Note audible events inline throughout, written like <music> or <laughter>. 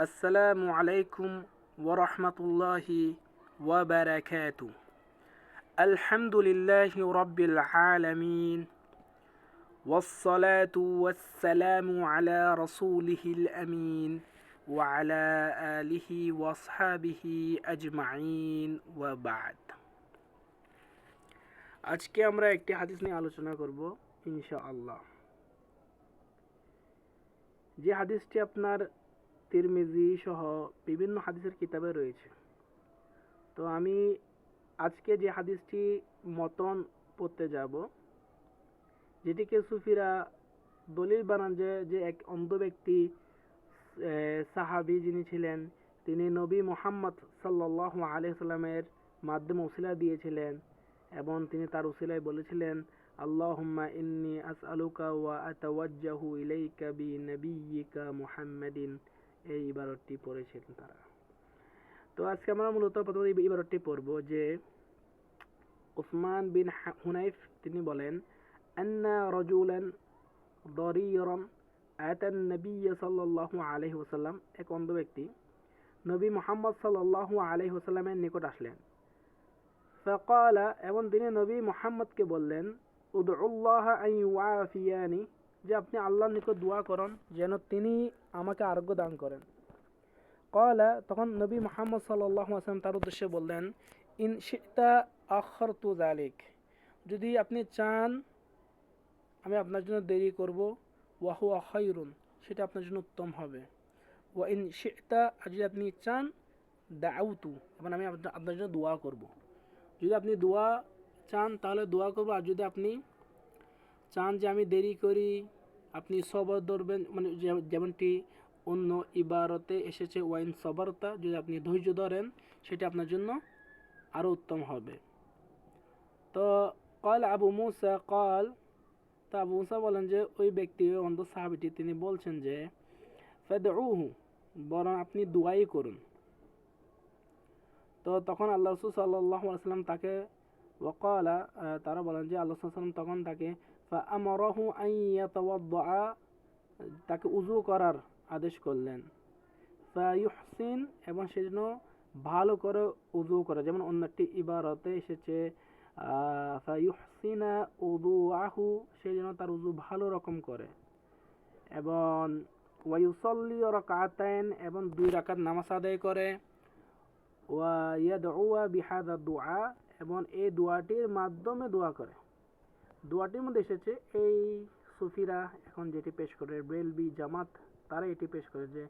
السلام عليكم ورحمة الله وبركاته الحمد لله رب العالمين والصلاة والسلام على رسوله الأمين وعلى آله وأصحابه أجمعين وبعد আজকে আমরা একটি হাদিস নিয়ে আলোচনা করব ইনশাআল্লাহ যে হাদিসটি আপনার তিরমিজি সহ বিভিন্ন হাদিসের কিতাবে রয়েছে। তো আমি আজকে যে হাদিসটি মতন পড়তে যাব, যেটিকে সুফিরা দলিল বানান যে যে এক অন্ধ ব্যক্তি সাহাবি যিনি ছিলেন, তিনি নবী মোহাম্মদ সাল্লাহ আলহিসাল্লামের মাধ্যমে উসিলা দিয়েছিলেন এবং তিনি তার উসিলায় বলেছিলেন, আল্লাহুম্মা ইন্নি আসআলুকা ওয়া আতাওয়াজ্জাহু ইলাইকা বি নাবিয়্যিকা মুহাম্মাদিন। এই ইবারতটি পড়েছিলেন তারা। তো আজকে আমরা মূলত প্রথমে এই ইবারতটি পড়ব যে উসমান বিন হুনাইফ তিনি বলেন, আন্না রাজুলান দরিয়রান আয়াতান নবী সাল্লাল্লাহু আলাইহি ওয়াসাল্লাম। এক অন্ধ ব্যক্তি নবী মোহাম্মদ সাল্লাল্লাহু আলাইহি ওয়াসাল্লামের নিকট আসলেন। ফকালা, এবং তিনি নবী মোহাম্মদকে বললেন উদুল্লাহ আই ওয়াফিয়ানি যে আপনি আল্লাহর নিকট দোয়া করুন, যেন তিনি আমাকে আরোগ্য দান করেন। কলা তখন নবী মোহাম্মদ সাল্লাহ আসলাম তার উদ্দেশ্যে বললেন, ইন শিতা আখর তু জালিক যদি আপনি চান, আমি আপনার জন্য দেরি করব ওয়াহু আখাইরুন সেটা আপনার জন্য উত্তম হবে। ওয়া ইন শিতা যদি আপনি চান, দাউতু এবং আমি আপনার জন্য দোয়া করব। যদি আপনি দোয়া চান, তাহলে দোয়া করব, আর যদি আপনি চান যে আমি দেরি করি, আপনি সবর ধরবেন মানে যেমনটি অন্য ইবারতে এসেছে ওয়াইন সবরতা, যদি আপনি ধৈর্য ধরেন, সেটা আপনার জন্য আরও উত্তম হবে। তো কল আবু মুসা কল, তা আবু মুসা বলেন যে, ওই ব্যক্তি অন্ধ সাহাবিটি, তিনি বলছেন যে, ফেদউহু বরং আপনি দুয়াই করুন। তো তখন আল্লাহ রসুল সাল্লাহ সাল্লাম তাকে ওকালা তারা বলেন যে আল্লাহ সাল্লাম তখন তাকে আমরহু আইয়াতাওয়াদ্দা তাকে উজু করার আদেশ করলেন। ফায়ুহসিন এবং সেজন্য ভালো করে উজু করে। যেমন অন্য একটি ইবারতে এসেছে আহ, ফায়ুহসিনা উদু আহু সেই জন্য তার উজু ভালো রকম করে। এবং ওয়ায়ুসল্লি রকাতাইন এবং দুই রাকাত নামাজ আদায় করে। ওয়া ওয়াইয়াদউয়া বিহাদা দোয়া এবং এই দোয়াটির মাধ্যমে দোয়া করে। দোয়াটির মধ্যে এসেছে এই সুফিরা, এখন যেটি পেশ করে ব্রেলবি জামাত, তারা এটি পেশ করে যে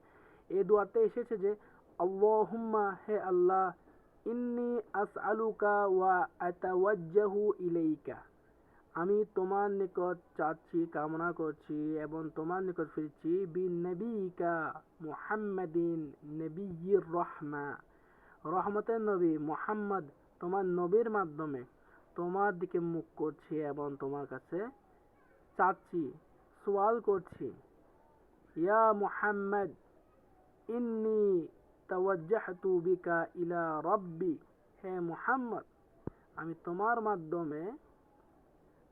এই দোয়াতে এসেছে যে, আল্লাহুম্মা হে আল্লাহ, ইন্নি আস আলুকা ওয়া আতাওয়াজ্জাহু ইলাইকা। আমি তোমার নিকট চাচ্ছি, কামনা করছি এবং তোমার নিকট ফিরছি বি নবিকা মুহাম্মাদিন নবিয়ির রহমা। রহমতের নবী মোহাম্মদ তোমার নবীর মাধ্যমে তোমার দিকে মুখ করছি এবং তোমার কাছে চাচ্ছি, সওয়াল করছি। ইয়া মুহাম্মদ, ইন্নি তাওয়াজ্জাহতু বিকা ইলা রব্বি। হে মুহাম্মদ, আমি তোমার মাধ্যমে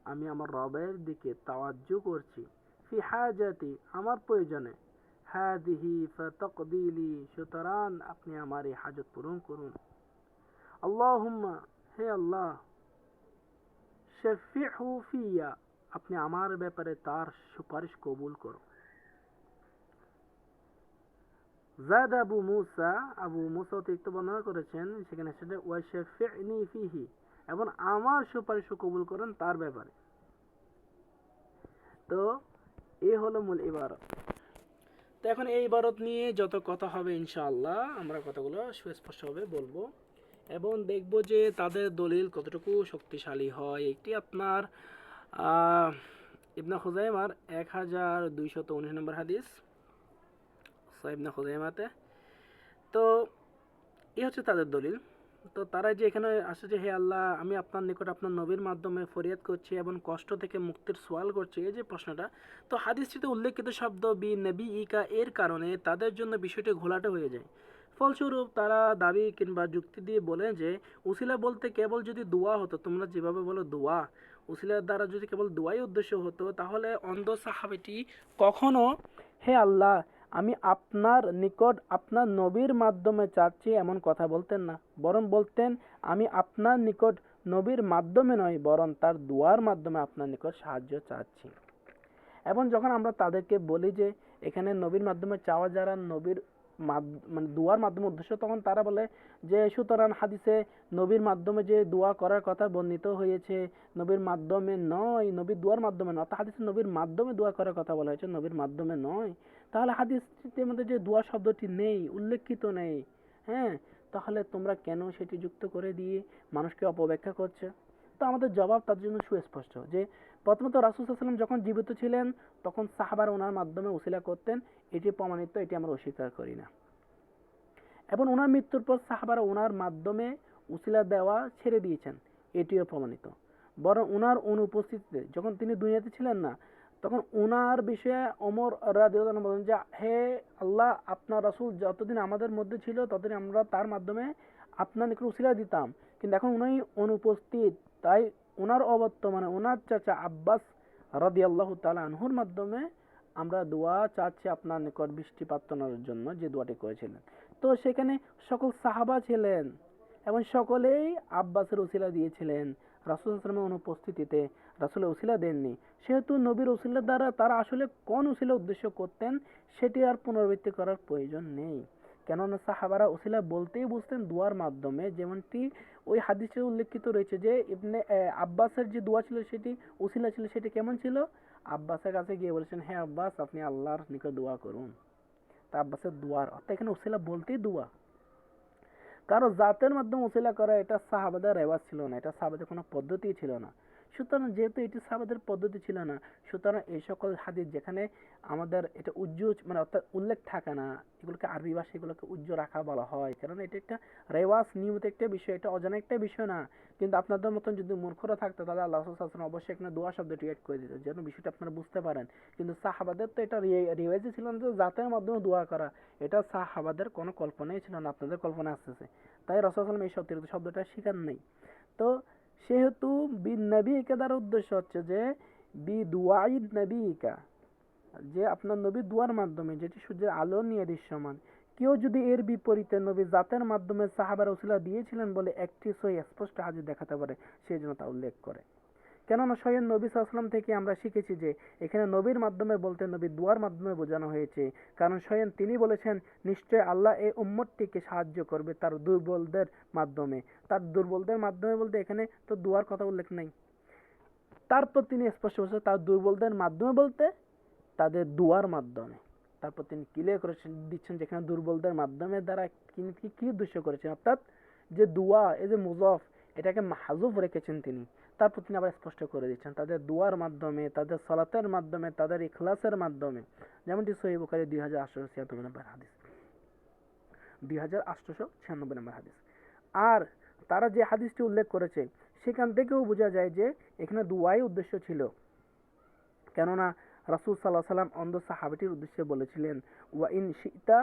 আমি আমার রবের দিকে তাওয়াজ্জু করছি। ফি হাজাতি, আমার প্রয়োজনে। হাদিহি ফাতাকদিলি, সুতরাং আপনি আমার এই হাজত পূরণ করুন। আল্লাহুম্মা, হে আল্লাহ, শফিহু ফিয়া, আপনি আমার ব্যাপারে তার সুপারিশ কবুল করুন। জাদ আবু মুসা আবু মুসা অতিরিক্ত বর্ণনা করেছেন, সেখানে সেটা ওয়াশফিনি ফিহি, এবং আমার সুপারিশ কবুল করেন তার ব্যাপারে। তো এই হলো মূল ইবারত। তো এখন এই ইবারত নিয়ে যত কথা হবে ইনশাআল্লাহ, আমরা কথাগুলো সুস্পষ্টভাবে বলব। এবং দেখব যে তাদের দলিল কতটুকু শক্তিশালী হয়। একটি আপনার ইবনা খুজাইমার এক হাজার দুইশত উনিশ নম্বর হাদিস। সাইবনা খুজাইমাতে তো, এই হচ্ছে তাদের দলিল। তো তারা যে এখানে আসে যে, হে আল্লাহ, আমি আপনার নিকট আপনার নবীর মাধ্যমে ফরিয়াদ করছি এবং কষ্ট থেকে মুক্তির সোয়াল করছি। এই যে প্রশ্নটা। তো হাদিসটিতে উল্লেখিত শব্দ, বি নবী ইকা এর কারণে তাদের জন্য বিষয়টি ঘোলাটে হয়ে যায়। ফলস্বরূপ তারা দাবি কিংবা যুক্তি দিয়ে বলে যে, উসিলা বলতে কেবল যদি দোয়া হতো, তোমরা যেভাবে বলো দোয়া। উসিলার দ্বারা যদি কেবল দোয়াই উদ্দেশ্য হতো, তাহলে অন্ধ সাহাবিটি কখনো, হে আল্লাহ, আমি আপনার নিকট আপনার নবীর মাধ্যমে চাচ্ছি এমন কথা বলতেন না। বরং বলতেন, আমি আপনার নিকট নবীর মাধ্যমে নয় বরং তার দুয়ার মাধ্যমে আপনার নিকট সাহায্য চাচ্ছি। এবং যখন আমরা তাদেরকে বলি যে, এখানে নবীর মাধ্যমে চাওয়া যারা নবীর মানে দুয়ার মাধ্যমে উদ্দেশ্য তখন তারা বলে যে, সুতরাং হাদিসে নবীর মাধ্যমে যে দোয়া করার কথা বর্ণিত হয়েছে, নবীর মাধ্যমে নয়, নবীর দুয়ার মাধ্যমে নয় হাদিসে নবীর মাধ্যমে দোয়া করার কথা বলা হয়েছে, নবীর মাধ্যমে নয়। তাহলে হাদিসটির মধ্যে যে দোয়া শব্দটি নেই, উল্লেখিত নেই হ্যাঁ তাহলে তোমরা কেন সেটি যুক্ত করে দিয়ে মানুষকে অপব্যাখ্যা করছে? তো আমাদের জবাব তার জন্য সুস্পষ্ট যে প্রথমত রাসুল সাল্লাম যখন জীবিত ছিলেন, তখন সাহাবার ওনার মাধ্যমে উসিলা করতেন। এটি প্রমাণিত, এটি আমরা অস্বীকার করি না। এবং ওনার মৃত্যুর পর সাহাবারা ওনার মাধ্যমে উসিলা দেওয়া ছেড়ে দিয়েছেন। এটিও প্রমাণিত। বরং ওনার অনুপস্থিতিতে যখন তিনি দুনিয়াতে ছিলেন না, তখন ওনার বিষয়ে অমর রাদিয়াল্লাহু বলেন যে, হে আল্লাহ, আপনার রাসুল যতদিন আমাদের মধ্যে ছিল, ততদিন আমরা তার মাধ্যমে আপনার নিকট উসিলা দিতাম। কিন্তু এখন উনি অনুপস্থিত, তাই ওনার অবর্তমানে ওনার চাচা আব্বাস রাদিয়াল্লাহু তাআলা আনহুর মাধ্যমে আমরা দোয়া চাচ্ছি আপনার নিকট বৃষ্টিপাত তোলার জন্য যে দোয়াটি করেছিলেন। তো সেখানে সকল সাহাবা ছিলেন এবং সকলেই আব্বাসের উসিলা দিয়েছিলেন। রাসুল আসলামের অনুপস্থিতিতে রাসুল উসিলা দেননি। সেহেতু নবীর উসিলা দ্বারা তারা আসলে কোন উসিলা উদ্দেশ্য করতেন সেটি আর পুনরাবৃত্তি করার প্রয়োজন নেই। কেননা সাহাবারা উসিলা বলতেই বুঝতেন দোয়ার মাধ্যমে। যেমনটি ওই হাদিসে উল্লেখিত রয়েছে যে, ইবনে আব্বাসের যে দোয়া ছিল সেটি উসিলা ছিল সেটি কেমন ছিল? আব্বাসের কাছে গিয়ে বলেছেন হ্যাঁ আব্বাস, আপনি আল্লাহর নিকট দোয়া করুন। তা আব্বাসের দোয়ার, অর্থাৎ এখানে উসিলা বলতেই দোয়া। কারও জাতের মাধ্যমে উসিলা করা, এটা সাহাবাদের রেওয়াজ ছিল না, এটা সাহাবাদের কোনো পদ্ধতি ছিল না। সুতরাং যেহেতু এটি সাহাবাদের পদ্ধতি ছিল না, সুতরাং এই সকল হাদিস যেখানে আমাদের এটা উজ্জ মানে অর্থাৎ উল্লেখ থাকে না, এগুলোকে আরবি ভাষায় এগুলোকে উজ্জ রাখা বলা হয়। কারণ এটা একটা রেওয়াজ, নিয়মিত একটা বিষয়, এটা অজানা একটা বিষয় না। কিন্তু আপনাদের মতন যদি মূর্খরা থাকতো, তাহলে আল্লাহ সাল্লাম অবশ্যই এখানে দোয়া শব্দটি অ্যাড করে দিত যেন বিষয়টা আপনারা বুঝতে পারেন। কিন্তু সাহাবাদের তো এটা রেওয়াজই ছিল না যে জাতের মাধ্যমে দোয়া করা। এটা সাহাবাদের কোনো কল্পনাই ছিল না, আপনাদের কল্পনা আসতেছে। তাই রসুলাম এই শব্দ শব্দটা শিকার নেই। তো সেহেতু বি নবীকা দ্বারা উদ্দেশ্য হচ্ছে যে বি দুয়াইদ নবীকা, যে আপনার নবী দুয়ার মাধ্যমে, যেটি সূর্যের আলো নিয়ে দৃশ্যমান। কেউ যদি এর বিপরীতে নবী জাতের মাধ্যমে সাহাবার উসিলা দিয়েছিলেন বলে একটি সই স্পষ্ট হাজির দেখাতে পারে সেই জন্য তা উল্লেখ করে। কেননা স্বয়ং নবী সাল্লাম থেকে আমরা শিখেছি যে এখানে নবীর মাধ্যমে বলতে নবী দুয়ার মাধ্যমে বোঝানো হয়েছে। কারণ স্বয়ং তিনি বলেছেন, নিশ্চয় আল্লাহ এই উম্মতটিকে সাহায্য করবে তার দুর্বলদের মাধ্যমে। তার দুর্বলদের মাধ্যমে বলতে এখানে তো দুয়ার কথা উল্লেখ নেই। তারপর তিনি স্পষ্ট বলছেন, তার দুর্বলদের মাধ্যমে বলতে তাদের দুয়ার মাধ্যমে। তারপর তিনি ক্লিয়ার করেছেন, দিচ্ছেন যেখানে দুর্বলদের মাধ্যমে দ্বারা তিনি কি কি উদ্দেশ্য করেছেন? অর্থাৎ যে দুয়া, এই যে মুজফ এটাকে মাহাজুফ রেখেছেন তিনি। তারপর তিনি আবার স্পষ্ট করে দিচ্ছেন। তাদের দুয়ার মাধ্যমে, তাদের সলাতের মাধ্যমে, তাদের ইখলাসের মাধ্যমে। যেমনটি সহি দুই হাজার আটশো ছিয়ানব্বই নম্বর হাদিস। দুই হাজার আটশোশো ছিয়ানব্বই নম্বর হাদিস। আর তারা যে হাদিসটি উল্লেখ করেছে, সেখান থেকেও বোঝা যায় যে এখানে দুয়াই উদ্দেশ্য ছিল। কেননা রাসূল সাল্লাহ সাল্লাম অন্ধ সাহাবিটির উদ্দেশ্যে বলেছিলেন, ওয়া ইন শিতা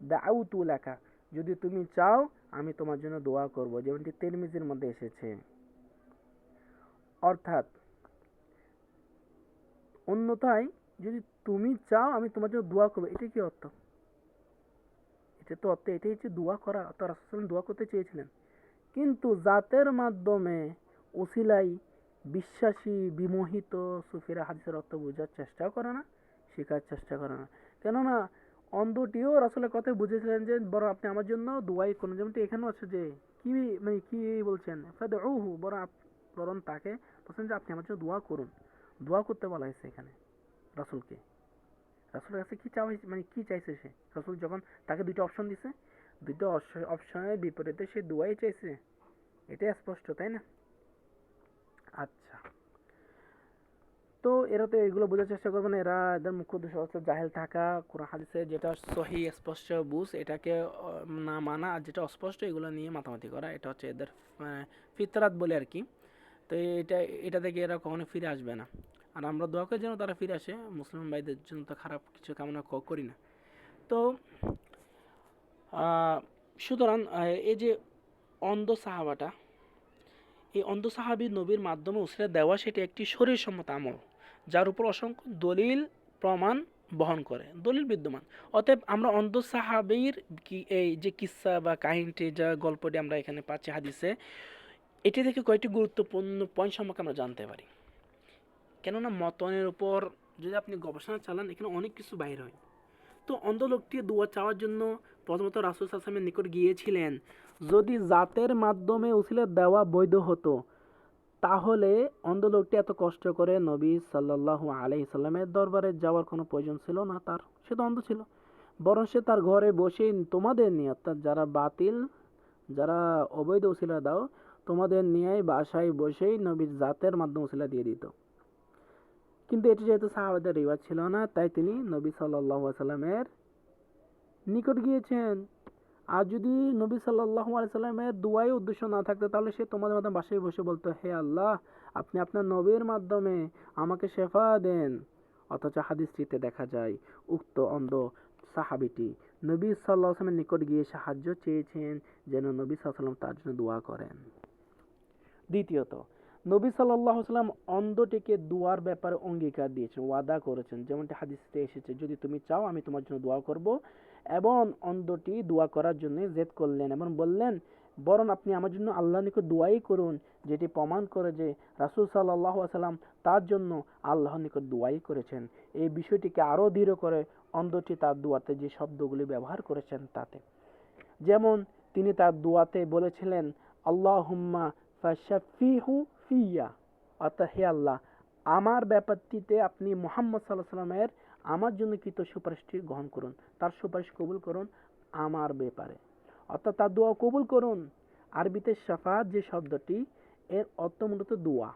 দাউতু লেখা যদি তুমি চাও, আমি তোমার জন্য দোয়া করব। যেমনটি তিরমিজির মধ্যে এসেছে। অর্থাৎ অন্যথায় যদি তুমি চাও আমি তোমার জন্য দোয়া করব এটা কি অর্থ? এটা তো অর্থ, এটাই হচ্ছে দোয়া করা, অর্থাৎ রাসূল দোয়া করতে চেয়েছিলেন। কিন্তু জাতের মাধ্যমে ওসিলাই বিশ্বাসী, বিমোহিত সুফিরা হাদিসের অর্থ বোঝার চেষ্টাও করে না, শেখার চেষ্টা করে না। কেননা অন্ধটিও রাসূলের কথায় বুঝেছিলেন যে, বরং আপনি আমার জন্য দোয়াই করুন। যেমনটি এখানেও আছে যে, কি মানে কি বলছেন? ফাদউহু বরং তাকে বলছেন যে, আপনি আমার জন্য দোয়া করুন। দোয়া করতে বলা হয়েছে এখানে রাসূলকে। রাসূলের কাছে কি চাওয়া হয়েছে? মানে কি চাইছে সে? রাসূল যখন তাকে দুইটা অপশন দিছে দুটো অপশনের বিপরীতে সে দোয়াই চাইছে। এটাই স্পষ্ট, তাই না? আচ্ছা। তো এরা তো এগুলো বোঝার চেষ্টা করবে না। এরা এদের মুখ্য উদ্দেশ্য হচ্ছে জাহেল থাকা। কোরআন হাদিসে যেটা সহি, স্পষ্ট, বুঝ, এটাকে না মানা আর যেটা অস্পষ্ট, এগুলো নিয়ে মাতামাতি করা। এটা হচ্ছে এদের ফিতরাত বলে আর কি। তো এটা এটা থেকে এরা কখনো ফিরে আসবে না। আর আমরা দোয়া করি যেন তারা ফিরে আসে, মুসলিম ভাইদের জন্য তো খারাপ কিছু কামনা করি না। তো সুতরাং এই যে অন্ধ সাহাবাটা, এই অন্ধ সাহাবি নবীর মাধ্যমে উসিলা দেওয়া সেটি একটি শরীরসম্মত আমল, যার উপর অসংখ্য দলিল, প্রমাণ বহন করে, দলিল বিদ্যমান। অতএব আমরা অন্ধ সাহাবির কি, এই যে কিসসা বা কাহিনীটি, যা গল্পটি আমরা এখানে পাচ্ছি হাদিসে এটি থেকে কয়েকটি গুরুত্বপূর্ণ পয়েন্ট সম্পর্কে আমরা জানতে পারি। কেননা মতনের উপর যদি আপনি গবেষণা চালান, এখানে অনেক কিছু বাইর হয়। তো অন্ধ লোকটি দোয়া চাওয়ার জন্য প্রথমত রাসুল আসলামের নিকট গিয়েছিলেন। যদি জাতের মাধ্যমে উসিলে দেওয়া বৈধ হতো, তাহলে অন্ধ লোকটি এত কষ্ট করে নবী সাল্লাল্লাহু আলাইহি সাল্লামের দরবারে যাওয়ার কোনো প্রয়োজন ছিল না তার। সে তো অন্ধ ছিল। বরং সে তার ঘরে বসেই তোমাদের নিয়ে, অর্থাৎ যারা বাতিল, যারা অবৈধ উসিলা দাও তোমাদের নিয়ে বাসায় বসেই নবীর জাতের মাধ্যমে উসিলা দিয়ে দিত। কিন্তু এটি যেহেতু সাহাবাদের রিওয়াজ ছিল না, তাই তিনি নবী আলাইহি সাল্লামের নিকট গিয়েছেন। আর যদি নবী সাল্লামের দুয়াই উদ্দেশ্য না থাকতো, তাহলে সে তোমাদের মাধ্যমে বাসায় বসে বলতো, হে আল্লাহ, আপনি আপনার নবীর মাধ্যমে আমাকে শেফা দেন। অথচ হাদিসটিতে দেখা যায়, উক্ত অন্ধ সাহাবিটি নবী সাল্লাহ আসলামের নিকট গিয়ে সাহায্য চেয়েছেন, যেন নবী সাল্লাম তার জন্য দোয়া করেন। দ্বিতীয়ত, নবী সাল্লাহ সাল্লাম অন্ধটিকে দোয়ার ব্যাপারে অঙ্গীকার দিয়েছেন, ওয়াদা করেছেন। যেমনটি হাদিসতে এসেছে, যদি তুমি চাও, আমি তোমার জন্য দোয়া করব এবং অন্ধটি দোয়া করার জন্য জেদ করলেন এবং বললেন, বরং আপনি আমার জন্য আল্লাহ নিকট দোয়াই করুন, যেটি প্রমাণ করে যে রাসুল সাল্লাহ সাল্লাম তার জন্য আল্লাহ নিকট দোয়াই করেছেন। এই বিষয়টিকে আরও দৃঢ় করে অন্ধটি তার দোয়াতে যে শব্দগুলি ব্যবহার করেছেন তাতে। যেমন তিনি তার দোয়াতে বলেছিলেন আল্লাহ হুম্মা ফাশাফিহু ফিয়া অর্থাৎ হে আল্লাহ, আমার ব্যাপারটিতে আপনি মোহাম্মদ সাল্লাহ সাল্লামের আমার জন্য কৃত সুপারিশটি গ্রহণ করুন। তার সুপারিশ কবুল করুন আমার ব্যাপারে। অর্থাৎ তার দোয়া কবুল করুন। আরবিতে শাফাত যে শব্দটি, এর অর্থ মূলত দোয়া।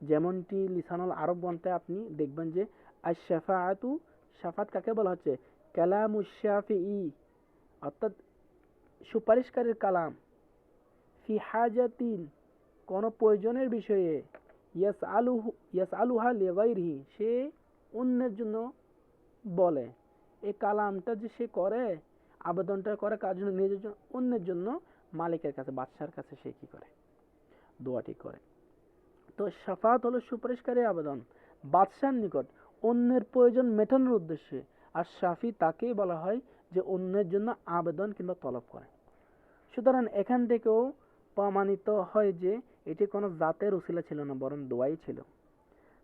যেমনটি লিসানুল আরব গ্রন্থে আপনি দেখবেন যে আর শাফাআতু শাফাত কাকে বলা হচ্ছে? কালামু শাফি অর্থাৎ সুপারিশকারীর কালাম। ফি হাজাতিন, কোনো প্রয়োজনের বিষয়ে ইয়াস আলু ইয়াস আলুহা লেগাইরহি সে অন্যের জন্য বলে। এই কালামটা যে সে করে, আবেদনটা করে কার জন্য? নিজের জন্য, অন্যের জন্য। মালিকের কাছে, বাদশার কাছে সে কী করে? দোয়াটি করে। তো সাফাত হলো সুপারিশকারী আবেদন। বাদশার নিকট অন্যের প্রয়োজন মেটানোর উদ্দেশ্যে। আর সাফি তাকেই বলা হয় যে অন্যের জন্য আবেদন কিংবা তলব করে। সুতরাং এখান থেকেও প্রমাণিত হয় যে এটি কোনো জাতের উসিলা ছিল না, বরং দোয়াই ছিল।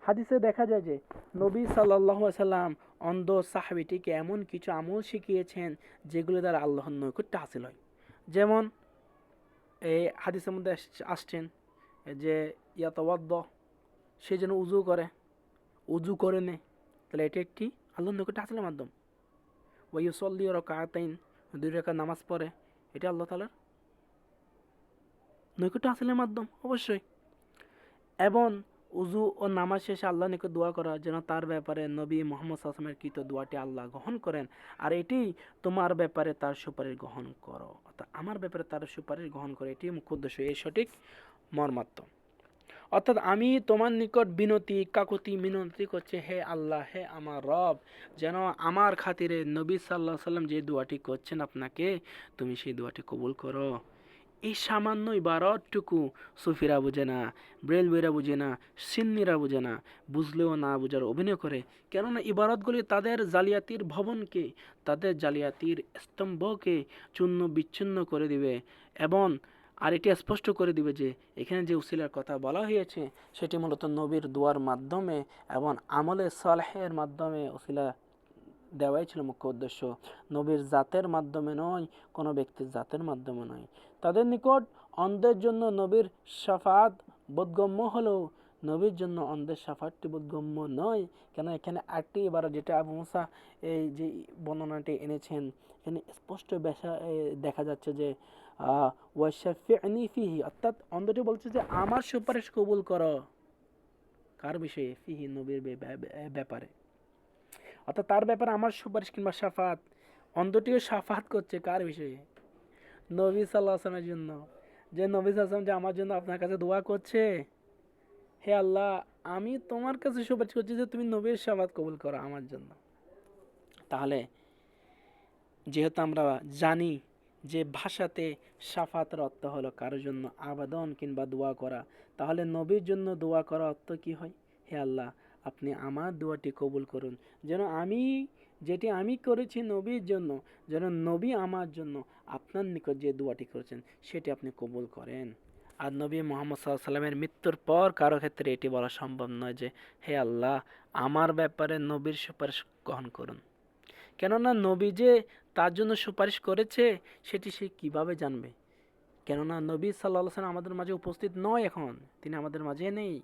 হাদিসে দেখা যায় যে নবী সাল্লাহ সাল্লাম অন্ধ সাহাবিটিকে এমন কিছু আমল শিখিয়েছেন যেগুলো দ্বারা আল্লাহর নৈকট্য হাসিল হয়। যেমন এই হাদিসের মধ্যে আস- আসছেন যে ইয়াতওয়াদ্দ সে যেন উজু করে উজু করে নে, তাহলে এটি একটি আল্লাহর নৈকট্য হাসিলের মাধ্যম। ওয়াইসল্লি রকাতাইন, দুই রেখা নামাজ পড়ে, এটা আল্লাহ তালার নৈকট্য হাসিলের মাধ্যম, অবশ্যই। এবং উজু ও নামাজ শেষে আল্লাহ নিকট দোয়া করা যেন তার ব্যাপারে নবী মোহাম্মদ আসলামের কৃত দোয়াটি আল্লাহ গ্রহণ করেন। আর এটি তোমার ব্যাপারে তার সুপারিশ গ্রহণ করো, অর্থাৎ আমার ব্যাপারে তার সুপারিশ গ্রহণ করে এটি মুখ্য উদ্দেশ্য, এই সঠিক মর্মাত্ম। অর্থাৎ আমি তোমার নিকট বিনতি, কাকুতি, মিনতি করছে, হে আল্লাহ, হে আমার রব, যেন আমার খাতিরে নবী সাল্লাহ সাল্লাম যে দোয়াটি করছেন আপনাকে, তুমি সেই দোয়াটি কবুল করো। এই সামান্য ইবারতটুকু সুফিরা বুঝে না, ব্রেলওয়েরা বুঝে না, সিন্নিরা বুঝে না, বুঝলেও না বুঝার অভিনয় করে। কেননা ইবারতগুলি তাদের জালিয়াতির ভবনকে, তাদের জালিয়াতির স্তম্ভকে চূর্ণ বিচ্ছিন্ন করে দিবে এবং আর এটি স্পষ্ট করে দিবে যে, এখানে যে উসিলার কথা বলা হয়েছে, সেটি মূলত নবীর দোয়ার মাধ্যমে এবং আমলে সালেহের মাধ্যমে উসিলা দেওয়াই ছিল মুখ্য উদ্দেশ্য। নবীর জাতের মাধ্যমে নয়, কোনো ব্যক্তির জাতের মাধ্যমে নয়। তাদের নিকট অন্ধের জন্য নবীর সাফাত বোধগম্য হলেও নবীর জন্য অন্ধের সাফাতটি বোধগম্য নয়। কেন এখানে আটটি এবার যেটা আবু মুসা এই যে বর্ণনাটি এনেছেন, এখানে স্পষ্ট দেখা যাচ্ছে যে ফিহি, অর্থাৎ অন্ধটি বলছে যে, আমার সুপারিশ কবুল করো। কার বিষয়ে? ফিহি, নবীর ব্যাপারে। অর্থাৎ তার ব্যাপারে আমার সুপারিশ কিংবা সাফাত অন্ধটিও সাফাত করছে কার বিষয়ে? নবী সাল্লাহ আসলামের জন্য। যে নবী আসলাম যে আমার জন্য আপনার কাছে দোয়া করছে, হে আল্লাহ, আমি তোমার কাছে সুপারিশ করছি যে তুমি নবীর সাফাত কবুল করো আমার জন্য। তাহলে, যেহেতু আমরা জানি যে ভাষাতে সাফাতের অর্থ হলো কারোর জন্য আবেদন কিংবা দোয়া করা, তাহলে নবীর জন্য দোয়া করা অর্থ কি হয়? হে আল্লাহ আপনি আমার দোয়াটি কবুল করুন। যেন আমি যেটি আমি করেছি নবীর জন্য, যেন নবী আমার জন্য আপনার নিকট যে দোয়াটি করেছেন, সেটি আপনি কবুল করেন। আর নবী মোহাম্মদ সাল্লাহ সাল্লামের মৃত্যুর পর কারও ক্ষেত্রে এটি বলা সম্ভব নয় যে, হে আল্লাহ, আমার ব্যাপারে নবীর সুপারিশ গ্রহণ করুন। কেননা নবী যে তার জন্য সুপারিশ করেছে, সেটি সে কীভাবে জানবে? কেননা নবী সাল্লাহ সাল্লাম আমাদের মাঝে উপস্থিত নয় এখন, তিনি আমাদের মাঝে নেই।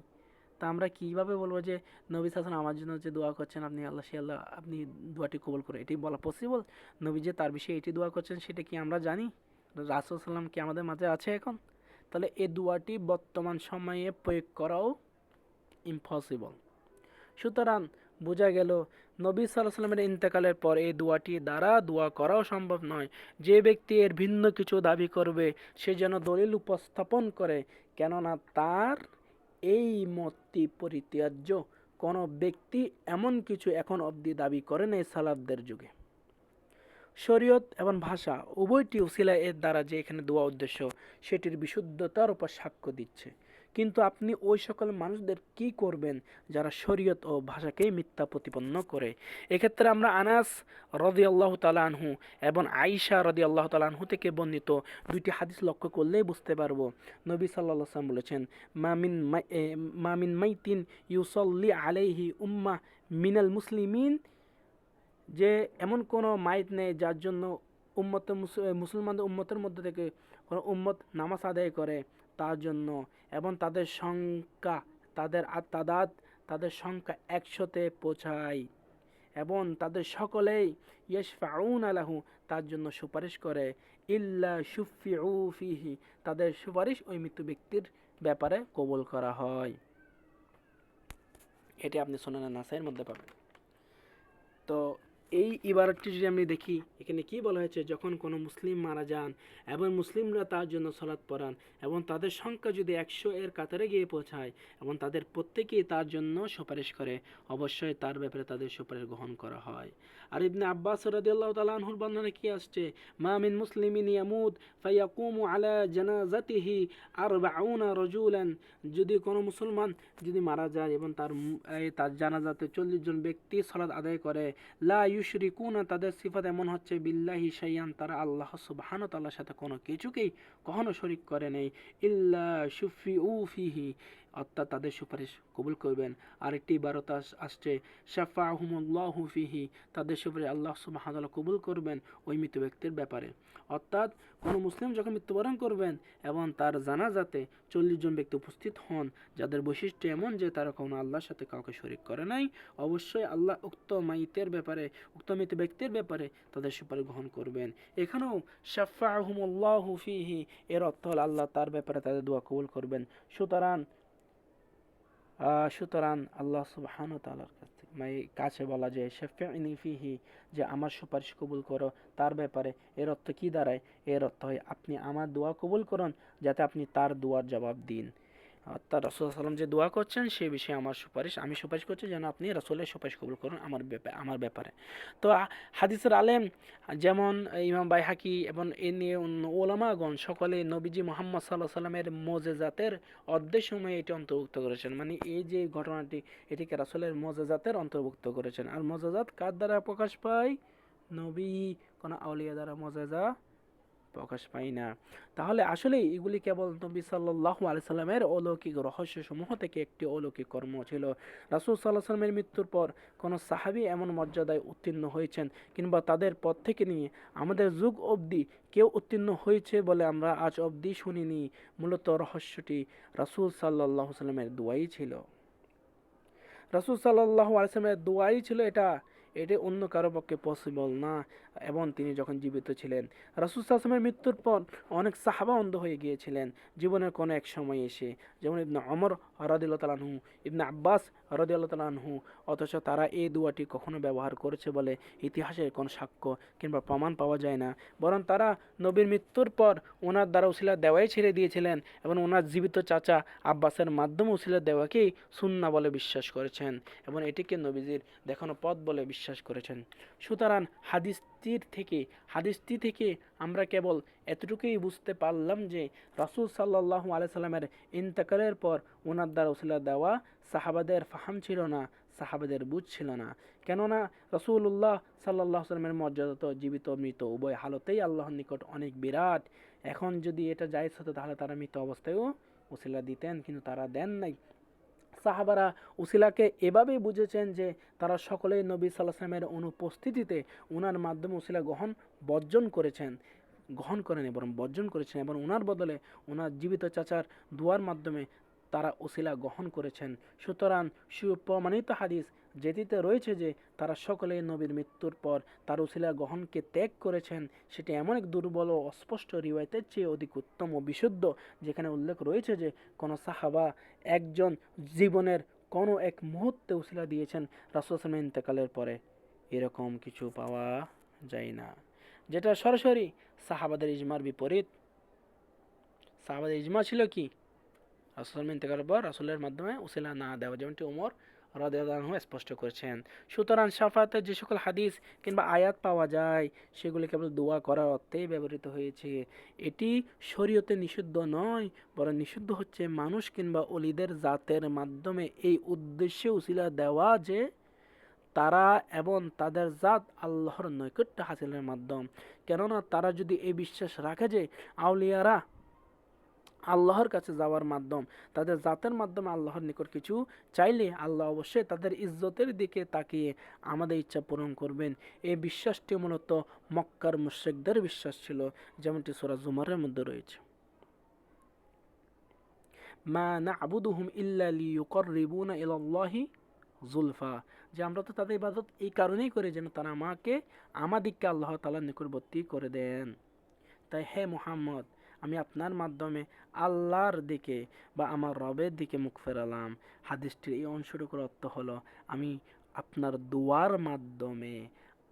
তা আমরা কীভাবে বলব যে নবী সাল্লাম আমার জন্য যে দোয়া করছেন, আপনি আল্লাহ, সে আল্লাহ, আপনি দোয়াটি কবুল করে এটি বলা পসিবল নবী যে তার বিষয়ে এটি দোয়া করছেন, সেটা কি আমরা জানি? রাসুল সাল্লাম কি আমাদের মাঝে আছে এখন? তাহলে এই দোয়াটি বর্তমান সময়ে প্রয়োগ করাও ইম্পসিবল সুতরাং বোঝা গেল, নবী সাল্লামের ইন্তেকালের পর এই দোয়াটি দ্বারা দোয়া করাও সম্ভব নয়। যে ব্যক্তি এর ভিন্ন কিছু দাবি করবে, সে যেন দলিল উপস্থাপন করে, কেননা তার এই মতটি পরিত্যাজ্য। কোনো ব্যক্তি এমন কিছু এখন অবধি দাবি করেন এই সালাফদের যুগে। শরীয়ত এবং ভাষা উভয়টি উসিলা এর দ্বারা যে এখানে দোয়া উদ্দেশ্য, সেটির বিশুদ্ধতার উপর সাক্ষ্য দিচ্ছে। কিন্তু আপনি ওই সকল মানুষদের কি করবেন যারা শরীয়ত ও ভাষাকেই মিথ্যা প্রতিপন্ন করে? এক্ষেত্রে আমরা আনাস রদি আল্লাহ তালানহু এবং আইসা রদি আল্লাহ তালানহু থেকে বর্ণিত দুইটি হাদিস লক্ষ্য করলেই বুঝতে পারব। নবী সাল্লাহ সাল্লাম বলেছেন মামিন মামিন মাইতিন ইউসল্লি আলাইহি উম্মা মিনাল মুসলিমিন। যে এমন কোনো মাইত নেই যার জন্য উম্মত মুসলমানদের উম্মতের মধ্যে থেকে কোনো উম্মত নামাজ আদায় করে। তার জন্য এবং তাদের সংখ্যা, তাদের আত্মাদাত, তাদের সংখ্যা একশোতে পৌঁছায় এবং তাদের সকলেই ইয়েশ ফাউন আলাহু তার জন্য সুপারিশ করে। ইল্লা সুফিউ ফিহি, তাদের সুপারিশ ওই মৃত্যু ব্যক্তির ব্যাপারে কবুল করা হয়। এটি আপনি সোনানা নাসাইয়ের মধ্যে পাবেন। তো এই ইবারতটি যদি আমি দেখি, এখানে কি বলা হয়েছে? যখন কোনো মুসলিম মারা যান এবং মুসলিমরা তার জন্য সলাৎ পড়ান এবং তাদের সংখ্যা যদি একশো এর কাতারে গিয়ে পৌঁছায় এবং তাদের প্রত্যেকেই তার জন্য সুপারিশ করে, অবশ্যই তার ব্যাপারে তাদের সুপারিশ গ্রহণ করা হয়। আর ইবনে আব্বাস রাদিয়াল্লাহু তাআলা আনহুর বর্ণনা কি আসছে? মা মিন মুসলিমিন ইয়ামুত ফায়াকুমু আলা জানাজাতিহি আরবাউনা রাজুলান। যদি কোনো মুসলমান যদি মারা যায় এবং তার তার জানাজাতে চল্লিশ জন ব্যক্তি সালাত আদায় করে, লা ইউশরিকুনা, তাদের সিফাত এমন হচ্ছে, বিল্লাহি সাইয়ান তারা আল্লাহ সুবহানাহু তাআলার সাথে কোনো কিছুকেই কখনো শরিক করে নেই, ইল্লা সুফি ফিহি। অর্থাৎ তাদের সুপারিশ কবুল করবেন। আরেকটি ইবারত আস- আসছে, শাফাহুমুল্লাহু ফিহি তাদের সুপারিশ আল্লাহ সুবহানাহু কবুল করবেন ওই মৃত ব্যক্তির ব্যাপারে। অর্থাৎ কোনো মুসলিম যখন মৃত্যুবরণ করবেন এবং তার জানাজাতে চল্লিশ জন ব্যক্তি উপস্থিত হন, যাদের বৈশিষ্ট্য এমন যে তারা কোনো আল্লাহর সাথে কাউকে শরিক করে নাই, অবশ্যই আল্লাহ উক্ত মাইতের ব্যাপারে, উক্ত মৃত ব্যক্তির ব্যাপারে তাদের সুপারিশ গ্রহণ করবেন। এখানেও শাফাহুমুল্লাহু ফিহি এর অর্থ হল আল্লাহ তার ব্যাপারে তাদের দোয়া কবুল করবেন। সুতরাং সুতরাং আল্লাহ সুবহান তালার কাছ থেকে মানে কাছে বলা যায় শাফিনি ফিহি যে আমার সুপারিশ কবুল করো। তার ব্যাপারে এর অর্থ কি দাঁড়ায়? এর অর্থ হয়, আপনি আমার দোয়া কবুল করুন, যাতে আপনি তার দোয়ার জবাব দিন। অর্থাৎ রসুল সাল্লাম যে দোয়া করছেন, সে বিষয়ে আমার সুপারিশ, আমি সুপারিশ করছি যেন আপনি রসুলের সুপারিশ কবুল করুন আমার ব্যাপারে আমার ব্যাপারে। তো হাদিসের আলেম যেমন ইমাম বাইহাকি এবং এ নিয়ে অন্য ওলামাগণ সকলে নবীজি মোহাম্মদ সাল্লাহ সাল্লামের মোজেজাতের অর্ধেক সময় এটি অন্তর্ভুক্ত করেছেন। মানে এই যে ঘটনাটি, এটিকে রাসুলের মোজেজাতের অন্তর্ভুক্ত করেছেন। আর মোজেজাত কার দ্বারা প্রকাশ পায়? নবী, কোন আউলিয়া দ্বারা মোজেজা প্রকাশ পায় না। তাহলে আসলে এগুলি কেবল নবী সাল্লাহ আলাইসাল্লামের অলৌকিক রহস্যসমূহ থেকে একটি অলৌকিক কর্ম ছিল। রাসুল সাল্লাহ সাল্লামের মৃত্যুর পর কোনো সাহাবি এমন মর্যাদায় উত্তীর্ণ হয়েছেন কিংবা তাদের পথ থেকে নিয়ে আমাদের যুগ অবধি কেউ উত্তীর্ণ হয়েছে বলে আমরা আজ অবধি শুনিনি। মূলত রহস্যটি রাসুল সাল্লাহ সাল্লামের দোয়াই ছিল। রাসুল সাল্লাহ আলসালামের দোয়াই ছিল এটা। এটি অন্য কারও পক্ষে পসিবল না। এবং তিনি যখন জীবিত ছিলেন, রাসুল সাল্লামের মৃত্যুর পর অনেক সাহাবা অন্ধ হয়ে গিয়েছিলেন। জীবনের কোনো এক সময় এসে, যেমন ইবনে অমর রদিল্লা তালানহু ইবনে আব্বাস রদিল্লা তালানহু অথচ তারা এই দুয়াটি কখনো ব্যবহার করেছে বলে ইতিহাসের কোনো সাক্ষ্য কিংবা প্রমাণ পাওয়া যায় না। বরং তারা নবীর মৃত্যুর পর ওনার দ্বারা উসিলা দেওয়াই ছেড়ে দিয়েছিলেন এবং ওনার জীবিত চাচা আব্বাসের মাধ্যমে উসিলা দেওয়াকেই সুন্না বলে বিশ্বাস করেছেন এবং এটিকে নবীজির দেখানো পথ বলে বিশ্বাস করেছেন। সুতরাং হাদিসটির থেকে, হাদিসটি থেকে আমরা কেবল এতটুকুই বুঝতে পারলাম যে রাসুল সাল্লাহু আলাই সাল্লামের ইন্তকালের পর ওনার দ্বারা উসিলা দেওয়া সাহাবাদের ফাহাম ছিল না, সাহাবেদের বুঝ ছিল না। কেননা রসুল্লাহ সাল্লাহ সাল্লামের মর্যাদা তো জীবিত, মৃত, উভয় হালতেই আল্লাহর নিকট অনেক বিরাট। এখন যদি এটা জায়জ হতো তাহলে তারা মৃত অবস্থায়ও উসিলা দিতেন, কিন্তু তারা দেন নাই। সাহাবারা উসিলাকে এভাবেই বুঝেছেন যে তারা সকলেই নবী সাল্লাহামের অনুপস্থিতিতে ওনার মাধ্যমে উসিলা গ্রহণ, বর্জন করেছেন, গ্রহণ করেন এবং বর্জন করেছেন এবং ওনার বদলে ওনার জীবিত চাচার দুয়ার মাধ্যমে তারা উসিলা গ্রহণ করেছেন। সুতরাং সুপ্রমাণিত হাদিস যেটিতে রয়েছে যে তারা সকলেই নবীর মৃত্যুর পর তার উসিলা গ্রহণকে ত্যাগ করেছেন, সেটি এমন এক দুর্বল ও অস্পষ্ট রিওয়ায়তের চেয়ে অধিক উত্তম ও বিশুদ্ধ, যেখানে উল্লেখ রয়েছে যে কোনো সাহাবা একজন জীবনের কোনো এক মুহূর্তে উসিলা দিয়েছেন রাসুল ইন্তেকালের পরে। এরকম কিছু পাওয়া যায় না। যেটা সরাসরি সাহাবাদের ইজমার বিপরীত। সাহাবাদের ইজমা ছিল কি? রাসুল ইন্তেকালের পর রাসুলের মাধ্যমে উসিলা না দেওয়া, যেমনটি উমর রাদিয়াল্লাহু স্পষ্ট করেছেন। সুতরাং সাফাতের যে সকল হাদিস কিংবা আয়াত পাওয়া যায়, সেগুলি কেবল দোয়া করার অর্থেই ব্যবহৃত হয়েছে। এটি শরীয়তে নিষিদ্ধ নয়, বরং নিষিদ্ধ হচ্ছে মানুষ কিংবা অলিদের জাতের মাধ্যমে এই উদ্দেশ্যে উসিলা দেওয়া যে তারা এবং তাদের জাত আল্লাহর নৈকট্য হাসিলের মাধ্যম। কেননা তারা যদি এই বিশ্বাস রাখে যে আউলিয়ারা আল্লাহর কাছে যাওয়ার মাধ্যম, তাদের জাতের মাধ্যমে আল্লাহর নিকট কিছু চাইলে আল্লাহ অবশ্যই তাদের ইজ্জতের দিকে তাকিয়ে আমাদের ইচ্ছা পূরণ করবেন। এই বিশ্বাসটি মূলত মক্কার মুশ্রিকদের বিশ্বাস ছিল, যেমনটি সোরা জুমারের মধ্যে রয়েছে। মা না আবুদুহুম ইল্লা লিউকররিবুনা ইলাল্লাহি জুলফা। যে আমরা তো তাদের ইবাদত এই কারণেই করি যেন তারা আমাকে আমাদিককে আল্লাহ তালার নিকটবর্তী করে দেন। তাই হে মোহাম্মদ আমি আপনার মাধ্যমে আল্লাহর দিকে বা আমার রবের দিকে মুখ ফেরালাম। হাদিসটির এই অংশটুকুর অর্থ হলো, আমি আপনার দুয়ার মাধ্যমে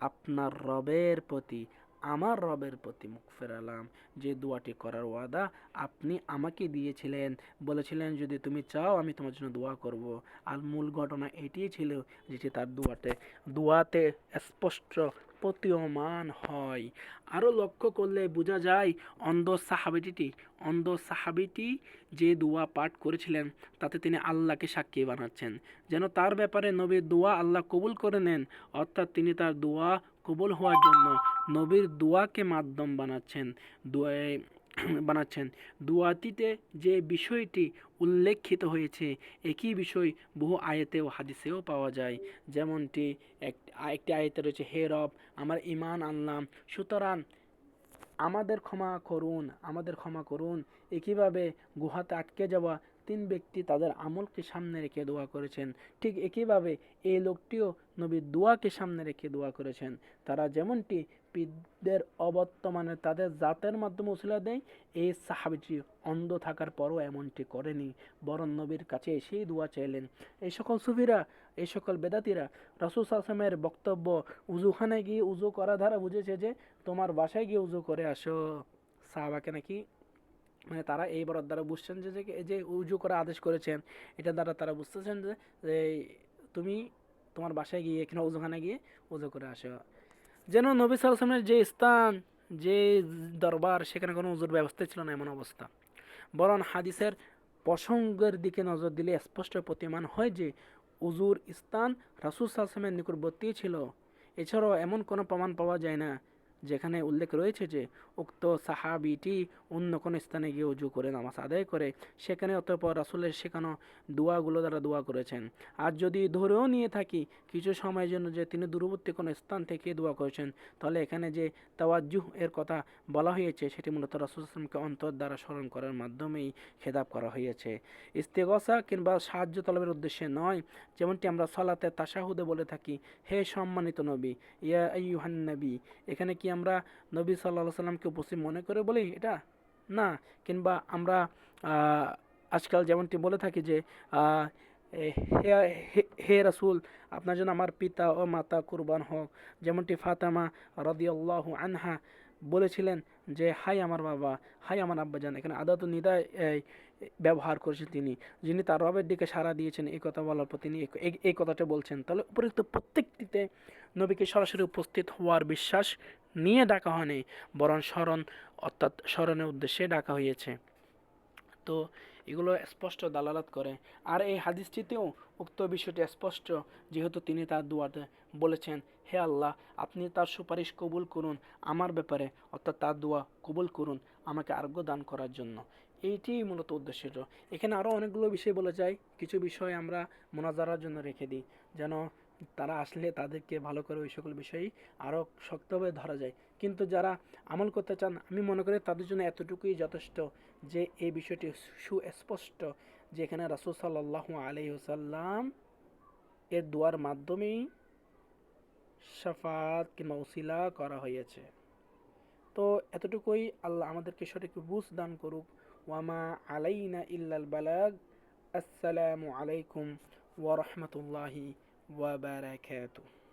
আপনার রবের প্রতি, আমার রবের প্রতি মুখ ফেরালাম। যে দোয়াটি করার ওয়াদা আপনি আমাকে দিয়েছিলেন, বলেছিলেন যদি তুমি চাও আমি তোমার জন্য দোয়া করব। আর মূল ঘটনা এটিই ছিল যেটি তার দোয়াতে দোয়াতে স্পষ্ট প্রতীয়মান হয়। আরও লক্ষ্য করলে বোঝা যায়, অন্ধ সাহাবিটি অন্ধ সাহাবিটি যে দোয়া পাঠ করেছিলেন, তাতে তিনি আল্লাহকে সাক্ষী বানাচ্ছেন। যেন তার ব্যাপারে নবীর দোয়া আল্লাহ কবুল করে নেন, অর্থাৎ তিনি তার দোয়া কবুল হওয়ার জন্য নবীর দোয়াকে মাধ্যম বানাচ্ছেন। দোয়ায় <clears throat> বানাচ্ছেন। দুয়াতিতে যে বিষয়টি উল্লেখিত হয়েছে, একই বিষয় বহু আয়াতে ও হাদিসেও পাওয়া যায়। যেমনটি এক একটি আয়তে রয়েছে, হে রব, আমার ইমান আনলাম। সুতরাং আমাদের ক্ষমা করুন, আমাদের ক্ষমা করুন। একইভাবে গুহাতে আটকে যাওয়া তিন ব্যক্তি তাদের আমলকে সামনে রেখে দোয়া করেছেন। ঠিক একইভাবে এই লোকটিও নবীর দোয়াকে সামনে রেখে দোয়া করেছেন। তারা যেমনটি পিতদের অবর্তমানে তাদের জাতের মাধ্যমে উসিলা দেয়। এই সাহাবিটি অন্ধ থাকার পরও এমনটি করেনি, বরং নবীর কাছে এসেই দোয়া চাইলেন। এই সকল সুফিরা, এই সকল বেদাতিরা রসুল আসলামের বক্তব্য উজুখানে গিয়ে উজু করা দ্বারা বুঝেছে যে, তোমার বাসায় গিয়ে উজু করে আসো। সাহাবাকে নাকি মানে তারা এই বরাদ দ্বারা বুঝছেন যে, যে- উজু করে আদেশ করেছেন, এটা দ্বারা তারা বুঝতেছেন যে যে, তুমি তোমার বাসায় গিয়ে, এখানে উজুখানে গিয়ে উজু করে আসো। যেন নবী সালামের যে স্থান, যে দরবার, সেখানে কোনো উজুর ব্যবস্থা ছিল না এমন অবস্থা। বরং হাদিসের প্রসঙ্গের দিকে নজর দিলে স্পষ্ট প্রতিমান হয় যে উজুর স্থান রাসুল সালামের নিকটবর্তী ছিল। এছাড়াও এমন কোনো প্রমাণ পাওয়া যায় না যেখানে উল্লেখ রয়েছে যে, উক্ত সাহাবিটি অন্য কোনো স্থানে গিয়ে উজু করে, নামাজ আদায় করে, সেখানে অতঃপর রাসুলের শেখানো দোয়াগুলো দ্বারা দোয়া করেছেন। আর যদি ধরেও নিয়ে থাকি, কিছু সময়ের জন্য যে তিনি দূরবর্তী কোনো স্থান থেকে দোয়া করেছেন, তাহলে এখানে যে তাওয়াজ্জুহ এর কথা বলা হয়েছে, সেটি মূলত রাসুল আসলামকে অন্তর দ্বারা স্মরণ করার মাধ্যমেই খেতাব করা হয়েছে। ইস্তেগসা কিংবা সাহায্য তলবের উদ্দেশ্যে নয়, যেমনটি আমরা সলাতে তাসাহুদে বলে থাকি, হে সম্মানিত নবী, ইয়া আইয়ুহান নবী, এখানে কি আমরা নবী সাল্লাহ সাল্লামকে উপস্থিত মনে করে বলি এটা? না। কিংবা আমরা আজকাল যেমনটি বলে থাকি যে হে রাসুল, আপনার জন্য আমার পিতা ও মাতা কুরবান হোক। যেমনটি ফাতেমা রদিয়াল্লাহু আনহা বলেছিলেন যে, হাই আমার বাবা, হাই আমার আব্বাজান। এখানে আদাত নিদা ব্যবহার করেছেন তিনি। যিনি তার রবের দিকে সাড়া দিয়েছেন, এই কথা বলার পর তিনি এই কথাটা বলছেন। তাহলে উপরিক্ত প্রত্যেকটিতে নবীকে সরাসরি উপস্থিত হওয়ার বিশ্বাস নিয়ে ডাকা হয়নি, বরং স্মরণ, অর্থাৎ স্মরণের উদ্দেশ্যে ডাকা হয়েছে। তো এগুলো স্পষ্ট দালালাত করে। আর এই হাদিসটিতেও উক্ত বিষয়টি স্পষ্ট, যেহেতু তিনি তার দুয়াতে বলেছেন, হে আল্লাহ, আপনি তার সুপারিশ কবুল করুন আমার ব্যাপারে, অর্থাৎ তার দোয়া কবুল করুন আমাকে আরোগ্য দান করার জন্য। এইটি মূলত উদ্দেশ্য। এখানে আরও অনেকগুলো বিষয় বলা যায়, কিছু বিষয় আমরা মোনাজারার জন্য রেখে দিই। যেন তারা আসলে তাদেরকে ভালো করে ওই সকল বিষয়ই আরও শক্তভাবে ধরা যায়। কিন্তু যারা আমল করতে চান, আমি মনে করি তাদের জন্য এতটুকুই যথেষ্ট যে এই বিষয়টি সুস্পষ্ট যে এখানে রাসুল সাল্লাহ আলহিহসাল্লাম এর দোয়ার মাধ্যমেই সাফাত কিংবা উসিলা করা হয়েছে। তো এতটুকুই আল্লাহ আমাদেরকে সঠিক বুঝ দান করুক। ওয়ামা আলাইনা ইল্লাল বালাগ। আসসালামু আলাইকুম ওয়া রাহমাতুল্লাহি ওয়া বারাকাতুহু